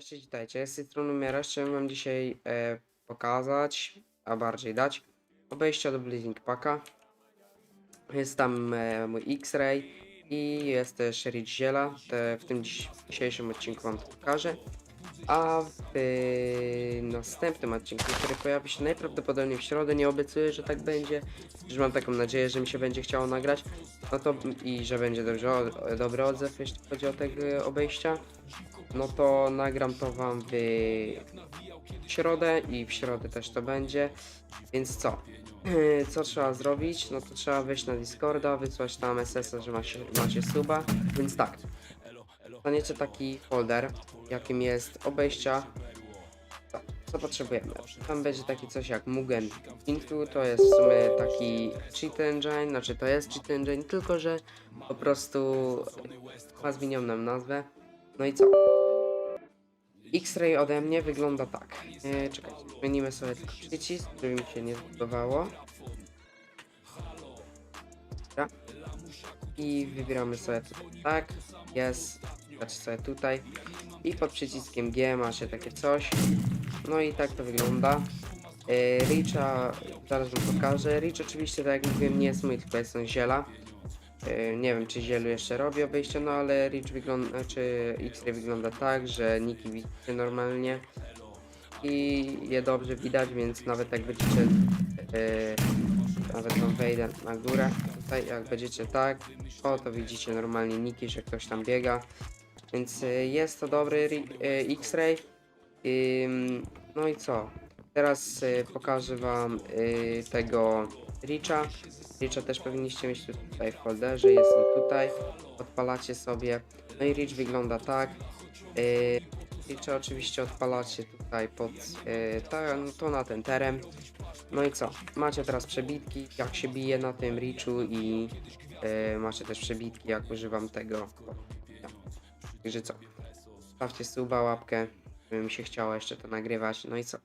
Cześć, witajcie. Z tej strony Mierasz. Chciałem wam dzisiaj e, pokazać, a bardziej dać obejście do Blazing Packa. Jest tam e, mój X-Ray i jest też Rich Ziela. Te, w tym dziś, dzisiejszym odcinku wam to pokażę. A w e, następnym odcinku, który pojawi się najprawdopodobniej w środę, nie obiecuję, że tak będzie, że mam taką nadzieję, że mi się będzie chciało nagrać, no to i że będzie dobrze, dobry odzew, jeśli chodzi o te e, obejścia no to nagram to wam w środę i w środę też to będzie. Więc co? Co trzeba zrobić? No to trzeba wejść na Discorda, wysłać tam SS-a, że macie, macie suba. Więc tak. Dostaniecie taki folder, jakim jest obejścia. Co, potrzebujemy? Tam będzie taki coś jak Mugen Into, to jest w sumie taki cheat engine, znaczy to jest cheat engine, tylko że po prostu ma zmienioną nazwę. No i co? X-Ray ode mnie wygląda tak. E, czekajcie, zmienimy sobie tylko przycisk, żeby mi się nie zbudowało. I wybieramy sobie tutaj tak. Jest. Znaczy sobie tutaj. I pod przyciskiem G macie takie coś. No i tak to wygląda. E, Richa, zaraz wam pokażę. Rich oczywiście, tak jak mówiłem, nie jest mój, tylko jest on ziela. E, Nie wiem, czy Zielu jeszcze robi obejście, no ale Rich wygląda, czy X-Ray wygląda tak, że niki widzicie normalnie i je dobrze widać, więc nawet jak będziecie, e, nawet wam wejdę na górę, tutaj jak będziecie tak, o to widzicie normalnie niki, że ktoś tam biega, więc e, jest to dobry e, X-Ray. No i co? Teraz pokażę wam tego Richa. Richa też powinniście mieć tutaj w folderze, jest on tutaj. Odpalacie sobie. No i Rich wygląda tak. Yy, Richa oczywiście odpalacie tutaj pod yy, ta, no to na ten terem. No i co? Macie teraz przebitki, jak się bije na tym Richu i yy, macie też przebitki, jak używam tego. Także co? Stawcie suba, łapkę, żeby mi się chciało jeszcze to nagrywać. No i co?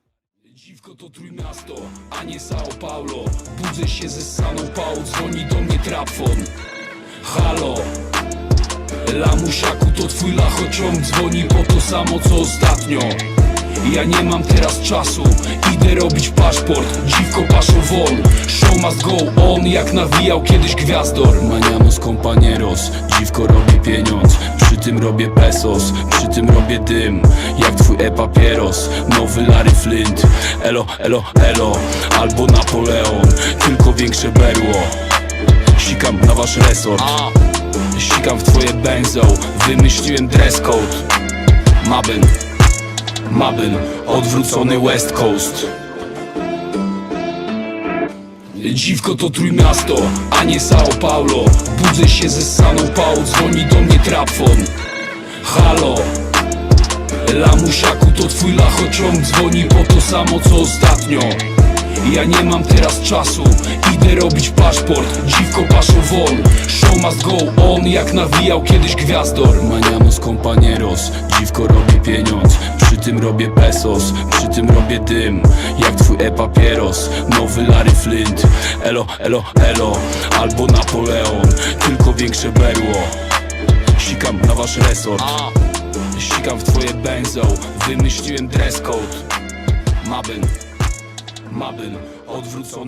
Dziwko to trójmiasto, a nie Sao Paulo. Budzę się ze saną pał, dzwoni do mnie trapfon. Halo Lamusiaku to twój lachociąg Dzwoni po to samo co ostatnio ja nie mam teraz czasu, idę robić paszport Dziwko paszo won, show must go on Jak nawijał kiedyś gwiazdor. Manianos compañeros, dziwko robi pieniądz. Przy tym robię pesos, przy tym robię dym. Jak twój e-papieros, nowy Larry Flint. Elo, elo, elo, albo Napoleon. Tylko większe berło. Sikam na wasz resort. Sikam w twoje benzo. Wymyśliłem dress code. Mabyn Mabyn, odwrócony West Coast. Dziwko to trójmiasto, a nie Sao Paulo. Budzę się ze saną pał, dzwoni do mnie trapfon. Halo Lamusiaku to twój lachociąg Dzwoni po to samo co ostatnio ja nie mam teraz czasu, idę robić paszport Dziwko paszo won, show must go on Jak nawijał kiedyś gwiazdor. Manianos compañeros, dziwko robi pieniądz. Przy tym robię pesos, przy tym robię dym. Jak twój e-papieros, nowy Larry Flint. Elo, elo, elo, albo Napoleon. Tylko większe berło. Sikam na wasz resort. Sikam w twoje benzo. Wymyśliłem dress code. Mabyn Mabyn, odwrócony